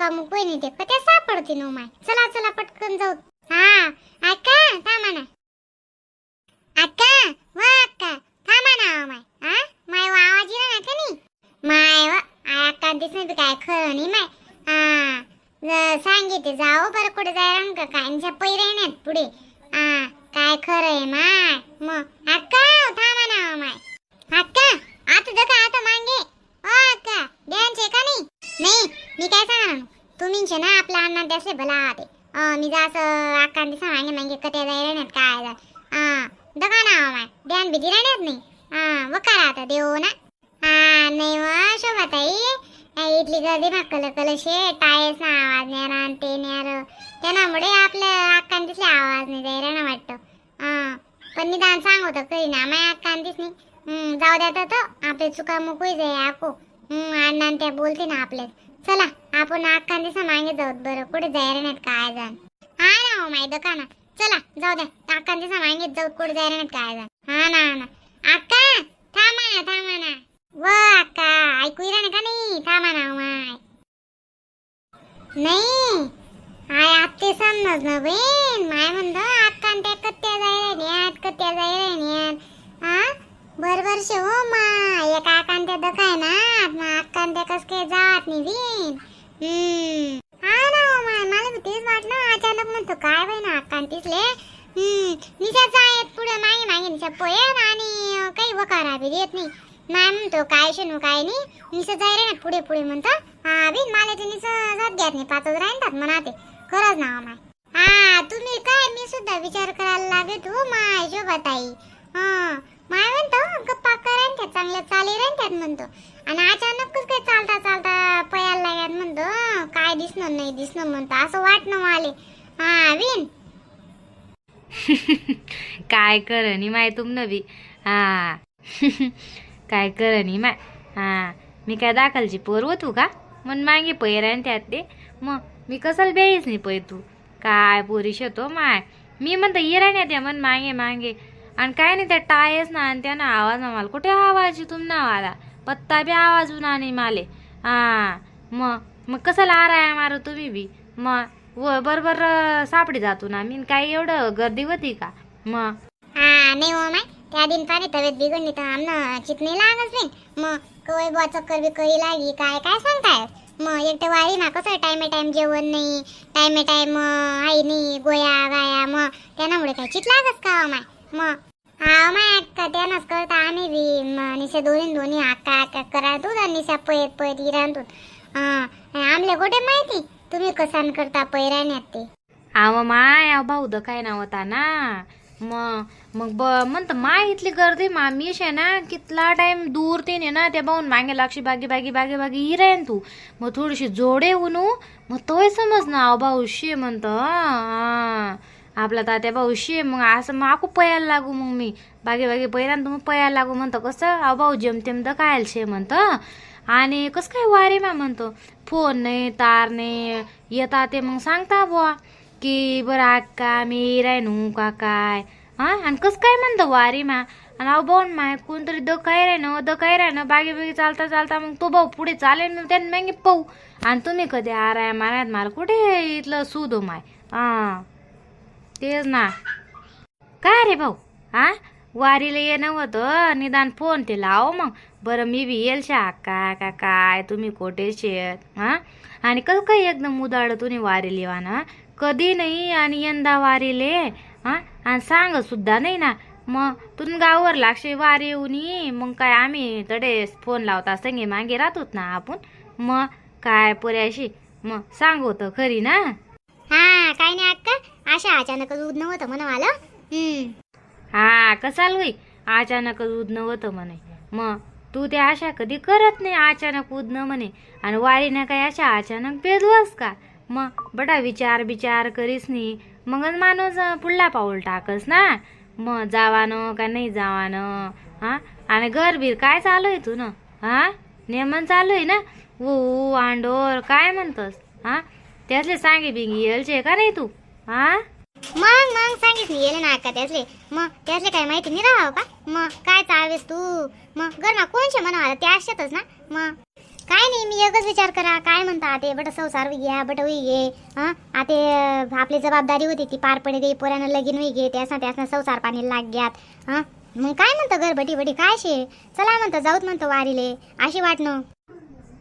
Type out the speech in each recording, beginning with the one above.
गर्दी मग चुका ते? कथा सापडते नो माय. चला चला पटकन जाऊ. हा आका थांबा ना. आका वा आका थांबा ना माय. हा? माय वा आवाज येणार ना का नाही माय वा आका दिसत नाही काय खरं नाही माय. हा सांगितले जाओ हो बरं कुठे जायला का कायच्या पैरे नाहीत पुढे. हा काय खरं आहे माय. मग आका थांबा ना माय. आका आता जगा आता मांगे. ओ आका द्यांचे का नाही? नाही मी काय सांगणार तुम्हीचे ना आपल्या अण्णा त्यासले भला आते मी जा असं अक्का दिसा मागे मागे जायला काय जा हा दगा ना हो माय ध्यान भीती राहण्यात नाही. हा वकार आता देऊ ना. हा नाही व शोभाताई. ताई इथली गर्दी मग कल कलशे टायस ना आवाज नाही राहणार ते नाही त्यामुळे आपल्या अक्कान आवाज नाही जायला ना वाटतं. हा पण निदान सांगतो कधी ना माय अक्कान नाही. जाऊ द्या तर तो. आपले चुका मुकू जाय आको अण्णा त्या बोलते ना आपले चला आपण अक्कान दिसा मागे जाऊत बरं. कुठे जायला नाहीत काय जाण. हा ना हो माय दुकाना. चला जाऊ द्या. अक्कान दिसा मागे जाऊ कुठे जायला नाहीत काय जाण. हा ना हा ना. अक्का थांबा ना थांबा ना. व अक्का ऐकू येणार का नाही? थांबा ना हो, माय. नाही. आय आत्ते समज ना बहीण. माय म्हणतो अक्कान त्या कत्त्या जायला न्यात कत्त्या जायला न्यात हा? बरोबर शे हो माय. एक आकान त्या दखाय ना कस काय जात नाही हा ना मला बी तेच वाटलं. अचानक म्हणतो काय बाई ना कांतीसले तिथले? हम्म. आहेत पुढे. मागे मागे निशा पोयर आणि काही वकारा बी देत नाही. माय म्हणतो काय शनू काय नाही. निशा जाय रे ना पुढे पुढे म्हणतो. हा बी मला ते निशा जात घ्यात नाही. पाचच राहतात म्हणा ते खरंच ना माय. हा तुम्ही काय? मी सुद्धा विचार करायला लागत हो माय शोभाताई. हा. माय म्हणतो गप्पा करायन त्यात चांगलं चाली राहीन त्यात म्हणतो. आणि अचानकच काय चालता चालता पयाला लागत म्हणतो काय दिसणार नाही दिसणं म्हणतो. असं वाटणं माले. हा विन. काय करणी माय तुम बी हा. काय करणी माय? हा. मी काय दाखलची पोर होतू का? मन मागे पैरान त्यात ते. मग मी कसल बेहीच नाही पै तू काय पोरी शेतो माय? मी म्हणतो येराण्यात या. मन मागे मागे. आणि काय नाही त्या टायच ना आणि त्यानं आवाज आम्हाला कुठे आवाज तुम ना आला. पत्ता बी आवाज उना नाही माले. हां मग मग कसाला आराय मारू तुम्ही बी? मग व बरोबर सापडी जातो ना. मी काय एवढं गर्दी होती का? मग हा नाही हो माय. त्या दिन पाणी तब्येत बिघडली तर आमनं चित नाही लागत नाही मग कवय बुवा चक्कर बिक्करी लागली काय काय सांगताय? मग एकटं तर वारी ना कसं टायमे टाइम जेवण नाही टायमे टाइम आई नाही गोया गाया मग त्यामुळे काय चित लागत का हो माय? मग हा माय अक्का त्यानंच करता आम्ही बी निशा दोन्ही दोन्ही अक्का अक्का करा तू आणि निशा पयत पयत इरांतून हा आणि आमले कुठे माहिती? तुम्ही कसान करता पैराण्यात ते? आव माय अहो भाऊ द काय नाव होता ना? मग मग ब म्हणत माय इथली गर्दी मा मीश आहे ना कितला टाइम दूर ते ने ना त्या भाऊन मागे लागशी बागी बागी बागी बागी हिरायन तू. मग थोडीशी जोडे उनू मग तोय समज ना अहो भाऊ शे म्हणत आपला तात्या भाऊ शे मग असं मग आखू पयाला लागू मग मी. बागे बागे पैरान तुम्ही पयाला लागू म्हणतो. कसं? अहो भाऊ जमतेम तर कायला शे म्हणतं. आणि कसं काय वारे मा म्हणतो? फोन नाही तार नाही येता ते मग सांगता बुवा की बरं अक्का मी राहिनू का काय? हा? आणि कसं काय म्हणतो वारे मॅ? आणि अहो भाऊ माय कोणतरी द काय राहिनं द काय राहिनं बागे बागे चालता चालता मग तो भाऊ पुढे चालेल ना त्याने मग पाहू. आणि तुम्ही कधी आराय मारायत मला कुठे इथलं सुदो माय? हा. तेच ना. काय रे भाऊ? हा वारीला येणं होतं निदान फोन ते लाव मग. बरं मी बी येईल शा काय का काय? तुम्ही कोठे शेत हा? आणि कसं काय एकदम उदाळ तुम्ही वारीला येवा ना कधी नाही आणि यंदा वारीले हा? आणि सांग सुद्धा नाही ना. मग तुम्ही गावावर लागशे वारी येऊन मग काय आम्ही तडे फोन लावता संगे मागे राहतोत ना आपण. मग काय पुऱ्याशी मग सांग होतं खरी ना? हा काय नाही अक्का. अशा अचानकच उद नव्हतं म्हणा आलं? हम्म. हा कसाल होई? अचानकच उदणं होतं म्हणे. मग तू ते अशा कधी करत नाही अचानक उदन म्हणे? आणि वारीनं काय अशा अचानक बेदवस का? मग बडा विचार बिचार करीस नाही मगच माणूस पुढला पाऊल टाकस ना? मग जावानं का नाही जावानं? हा? आणि घरबीर काय चालू आहे तू ना हा? नेमन चालू आहे ना? ऊ आंडोर काय म्हणतस? हा? त्यातले सांगे बिंगी येलचे का नाही तू? हा? मग मग सांगितलं गेले ना का त्यासले. मग त्यासले काय माहिती नाही राहावं का? मग काय चालवेस तू? मग गरमा कोणचे म्हणा ते असतातच ना? मग काय नाही मी एकच विचार करा. काय म्हणता ते बट संसार घ्या बट वी घे हा? आते आपली जबाबदारी होती ती पार पडे दे पोरानं लगीन वी घे त्यासनं त्यासनं संसार पाणी लाग ग्यात हा? मग काय म्हणतं घर बटी बटी काय शे? चला म्हणतं जाऊत म्हणतं वारीले. अशी वाटणं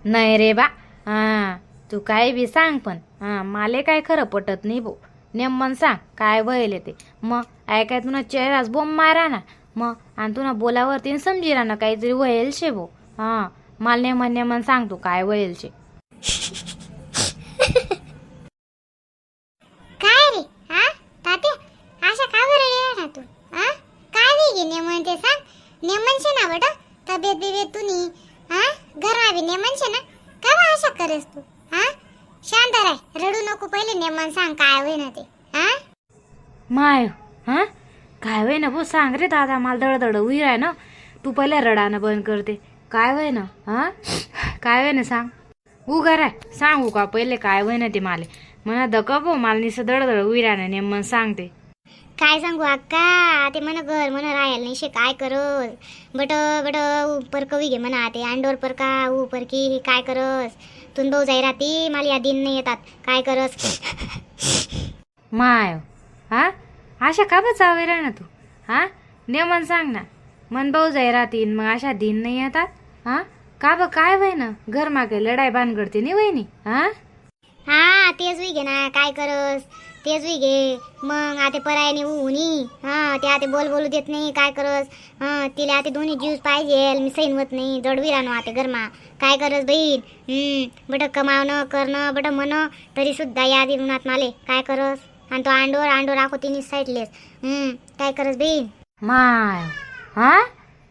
नाही रे बा. हा तू काय बी सांग पण. हा माले काय खरं पटत नाही भाऊ नेमन सांग काय वयले ते मग ऐकाय तुना चेहराच बोंब मारा ना. मग आणि तुना बोलावरती न समजी राहणं ना काहीतरी वयल शे भाऊ हा मला नेमन नेमन सांग तू काय वयल शे काय रे हा तात्या अशा का बरं येणार ना तू हा काय वेगळी नेमन ते सांग नेमन शे ना बट तब्येत बिबेत तुनी हा घरा बी नेमन शे ना का बा अशा करेस तू हा शांत राय रडू नको पण सांग काय होई ते हा? माय हा? काय वय ना भाऊ सांग रे दादा मला दळदळ आहे ना. तू पहिले रडानं बंद करते काय वय ना हा? काय वय ना सांग? उगा राय सांगू का पहिले काय वय ना ते माले? म्हणा दका भाऊ मला निसं दळदळ उईरानं नेम सांगते. काय सांगू अक्का? ते म्हण घर म्हण राहायला नाही शे काय करस? बट बट उपर कवी घे म्हणा ते अंडोर पर का उपर की हे काय करस? तुन भाऊ जाई राहती मला या दिन नाही येतात. काय करस? माय हा? अशा का बा चावे रे ना तू? हा? नेमन सांग ना. मन भाऊ जाई राहतीन मग अशा दिन नाही येतात. हा? का ब काय वय ना घर मागे लढाई बांधगडते नाही वहिनी? हा? हा तेच वी घे ना काय करस? तेच वी घे. मग आता परायने उनी हा. ते आता बोल बोलू देत नाही काय करस? हा तिला आता दोन्ही ज्यूस पाहिजे. मी सैन होत नाही. जडवी राहणं आता गरमा काय करस बहीण? हम्म बट कमावणं करणं बट म्हण. तरी सुद्धा याद उन्हात माले. काय करस? आणि तो आंडोर आंडोर आखो तिने साईडलेस. हम्म काय करस बहीण? माय हा?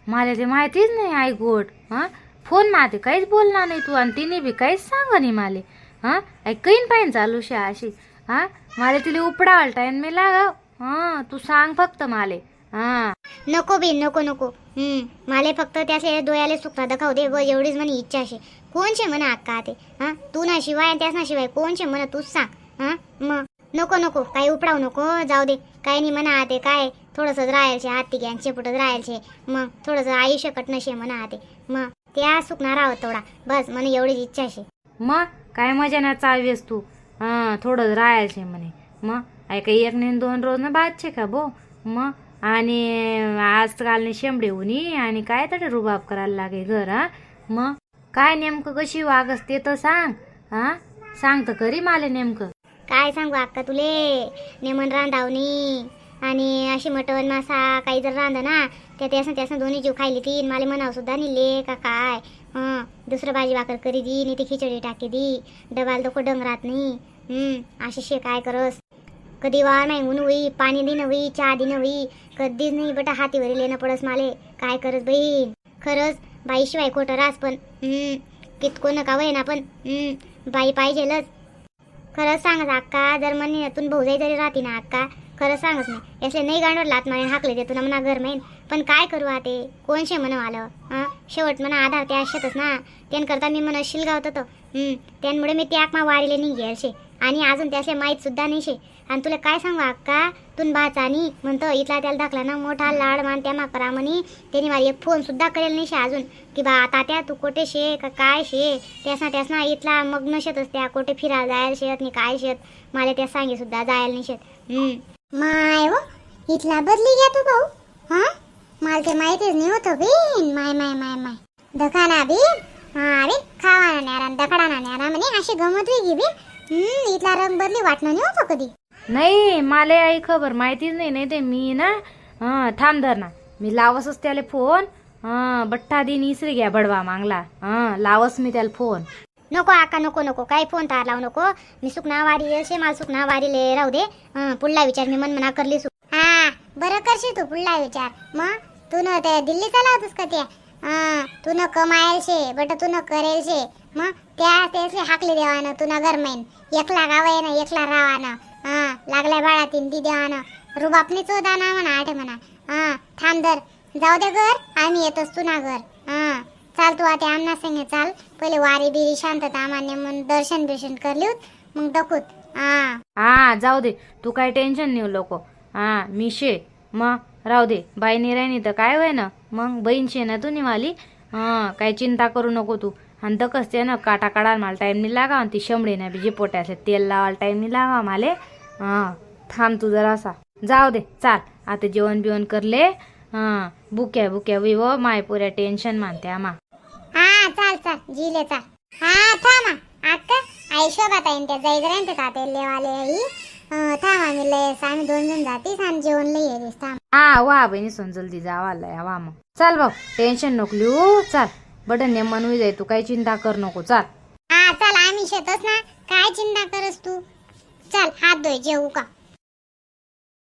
मला ते माहितीच नाही आई गोट हा? फोन माते काहीच बोलणार नाही तू आणि तिने बी काहीच सांग नाही माले हा? ऐकईन पाहिजे चालू शे अशी. हा? मला तिला उपडा आलटायन मी लागाव हा तू सांग फक्त माले हा. नको बी नको नको. हम्म माले फक्त त्याचे डोळ्याले सुकरा दाखव दे व एवढीच म्हणे इच्छा असे कोणचे म्हणा अक्का ते हा? तू ना शिवाय त्याच ना शिवाय कोणचे म्हणा तूच सांग हा? मग नको नको काही उपडाव नको जाऊ दे. काही नाही म्हणा ते काय थोडंसंच राहायचे हाती घ्या शेपटच राहायचे मग थोडंसं आयुष्य कटणं शे म्हणा ते मग त्या सुकणार आहोत थोडा बस म्हणे एवढीच इच्छा असे मग काय मजा ना चालवीस तू? हा थोडं राहायचे म्हणे. मग ऐका एक नाही दोन रोज ना बादशे का भो मग आणि आजकाल शेंबडे उनी आणि काय तरी रुबाब करायला लागे घर हा? मग काय नेमकं कशी वागस ते तर सांग हा? सांग तर खरी माले नेमकं. काय सांगू अक्का तुले? नेमन रांधावणी आणि अशी मटण मासा काही जर रांधा ना त्या त्यासनं त्यासनं दोन्ही जीव खायली तीन. मला म्हणावं सुद्धा निले का काय. हं दुसरं भाजी भाकर करी दी नाही ती खिचडी टाकी दी. डबाल दको डंगरात नाही. हं अशी शे काय करस. कधी वाळ नाही ऊन होई पाणी दिन होई चहा दिन होई. कधीच नाही बटा हातीवर लेणं पडस माले. काय करस बहीण? खरंच बाईशिवाय खोटं रास पण. कितको नका वय ना पण. बाई पाहिजेलच. खरंच सांगा अक्का जर म्हणण्यातून भाऊजाई जरी राहते ना अक्का. खरं सांगत नाही यासले नाही गांडवर लात मारे हाकले देतो ना म्हणा घर मेन. पण काय करू आते कोणशे म्हणा आलं? हां शेवट म्हणा आधार ते आशेतच ना. त्यानकरता मी म्हणा शिलगावत होतो. त्यांमुळे त्यामुळे मी त्या आकमा वारीले नाही शे आणि अजून त्याचे माहीत सुद्धा नाही शे आणि तुला काय सांगू अक्का? तुन भाचानी म्हणतो इथला त्याला दाखला ना मोठा लाड मान त्या माकरा म्हणी. त्यांनी मला एक फोन सुद्धा करेल नाही शे अजून. की बा तात्या तू कोठे शे का काय शे त्यासना त्यासना इथला मग नशेतच त्या कोठे फिरायला जायला शेत नाही काय शेत मला त्या सांगे सुद्धा जायला नाही शेत माय हो इथला बदली घ्या तू भाऊ. हा? मला ते माहितीच नाही होतं बीन. माय माय माय माय. दखाना बी हा रे खावाना न्यारा दखडाना न्यारा म्हणे. अशी गमत वेगळी बी इथला रंग बदली वाटणं नाही होतं कधी. नाही मला आई खबर माहितीच नाही नाही ते मी ना थांब धर ना. मी लावसच त्याला फोन. हा बट्टा दिन इसरी घ्या बडवा मांगला. हा लावस मी त्याला फोन. नको आका नको नको. काही फोन तार लावू नको. मी सुकना वारी येशे मला सुकना वारीले राहू दे. पुढला विचार मी मन म्हणा करली सुख हा बरं करशील तू पुढला विचार. मग? तू न ते दिल्ली होतस का त्या? तू न कमायल शे बट तू न करेल शे मग? त्या त्याचे हाकले देवानं तू न गरमेन एकला गावाय ना एकला रावानं. हा लागल्या बाळा तीन ती देवानं. रुबापनी चोदा ना म्हणा आठ म्हणा. हा थांब दर जाऊ दे घर आम्ही येतोस तू ना घर. हा चाल तू आता आमना संगे चाल. पहिले वारी बिरी शांतता मान्य म्हणून दर्शन बिर्शन करली मग दखूत हा. हा जाऊ दे. तू काय टेन्शन नेऊ नको. हा मी शे मग राहू दे. बाईनी राहिनी तर काय होय ना मग बहीण शे ना तू निवाली? हा काही चिंता करू नको तू. आणि तर कसते ना काटा काढायला मला टाईम नाही लागा आणि ती शंभळी ना बिजे पोट्याचे तेल लावायला टाईम नाही लागा माले. हा थांब तू जरा असा जाऊ दे चाल. आता जेवण बिवण करले. हा बुक्या बुक्या विव माय पुऱ्या टेन्शन मानते आम्हा. हा चाल चाल जिले चाल. हा थांबा अक्का आई शोभात आहे त्या जाईत राहते का ते लेवाले आई. थांब आम्ही लयस आम्ही दोन जण जातीस आणि जेवण लई येतीस थांब. हा वा बहिणी सोन जल्दी जावा वा मग. चाल भाऊ टेन्शन नको लिहू चाल. बटन ने मनवी जाई तू काही चिंता कर नको चाल. हा चल आम्ही शेतच ना. काय चिंता करस तू? चल हात धुय जेवू का?